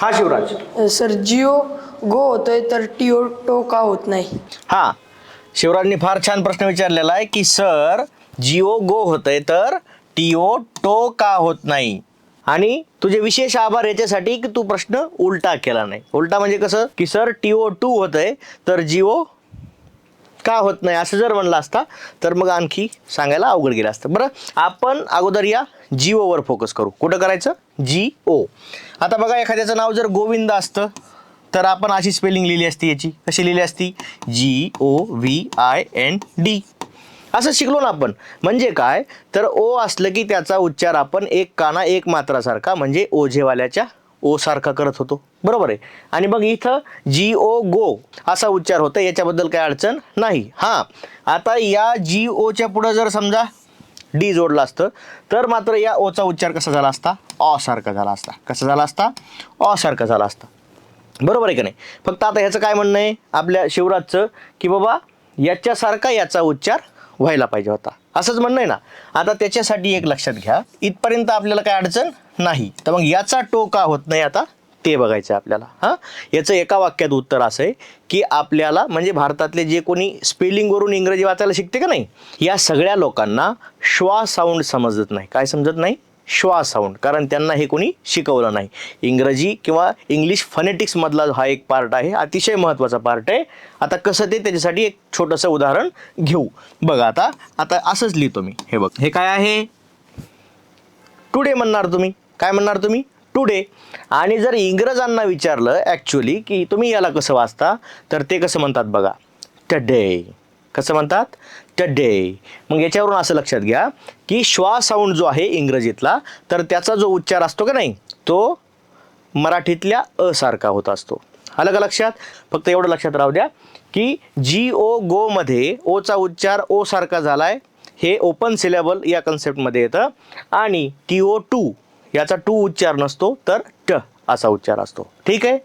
हा शिवराज. सर जिओ गो होतोय तर टिओ टो का होत नाही? हा. शिवराजनी फार छान प्रश्न विचारलेला आहे की सर जिओ गो होतंय तर टिओ टो का होत नाही? आणि तुझे विशेष आभार याच्यासाठी की तू प्रश्न उलटा केला नाही. उलटा म्हणजे कसं? की सर टिओ टू होतंय तर जिओ का होत नाही असं जर म्हणलं असता तर मग आणखी सांगायला अवघड गेलं असतं. बरं आपण अगोदर या जिओवर फोकस करू. कुठं करायचं? जी ओ आता बघा एखाद्याचं नाव जर गोविंद असतं तर आपण अशी स्पेलिंग लिहिली असती याची. कशी लिहिली असती? G O V I N D असं शिकलो ना आपण. म्हणजे काय? तर ओ असलं की त्याचा उच्चार आपण एक काना एक मात्रासारखा म्हणजे ओझेवाल्याच्या ओ सारखा करत होतो. बरोबर आहे. आणि मग इथं जी ओ गो असा उच्चार होतो याच्याबद्दल काय अडचण नाही. हां. आता या जी ओच्या पुढं जर समजा डी जोडलं असतं तर मात्र या ओचा उच्चार कसा झाला असता? ऑ सारखा झाला असता. कसा झाला असता? ऑ सारखा झाला असता. बरोबर आहे का नाही? फक्त आता ह्याचं काय म्हणणं आहे? आपल्या शिवराजचं की बाबा याच्यासारखा याचा उच्चार व्हायला पाहिजे होता. असंच म्हणणं आहे ना. आता त्याच्यासाठी एक लक्षात घ्या. इथपर्यंत आपल्याला काय अडचण नाही. तर मग याचा टो का होत नाही आता. ते बघायचं आहे आपल्याला. हां? याचं एका वाक्यात उत्तर असं आहे की आपल्याला म्हणजे भारतातले जे कोणी स्पेलिंगवरून इंग्रजी वाचायला शिकते का नाही? या सगळ्या लोकांना श्वा साऊंड समजत नाही. काय समजत नाही? श्वा साऊंड कारण त्यांना हे कोणी शिकवलं नाही. इंग्रजी किंवा इंग्लिश फनेटिक्समधला हा एक पार्ट आहे. अतिशय महत्त्वाचा पार्ट आहे. आता कसं ते त्याच्यासाठी एक छोटंसं उदाहरण घेऊ. बघा आता आता असंच लिहितो मी. हे बघ. हे काय आहे? टुडे म्हणणार तुम्ही. काय म्हणणार तुम्ही? टुडे आणि जर इंग्रजांना विचारलं ॲक्च्युली की तुम्ही याला कसं वाचता? तर ते कसं म्हणतात बघा. टडे कसं म्हणतात? टडे मग याच्यावरून असं लक्षात घ्या की श्वा साऊंड जो आहे इंग्रजीतला तर त्याचा जो उच्चार असतो का नाही तो मराठीतल्या अ सारखा होत असतो. आलं का लक्षात? फक्त एवढं लक्षात राहू द्या की जी ओ गोमध्ये ओचा उच्चार ओ सारखा झालाय हे ओपन सिलेबल या कन्सेप्टमध्ये येतं. आणि टी ओ टू याचा टू उच्चार नसतो तर ट असा उच्चार असतो. ठीक आहे?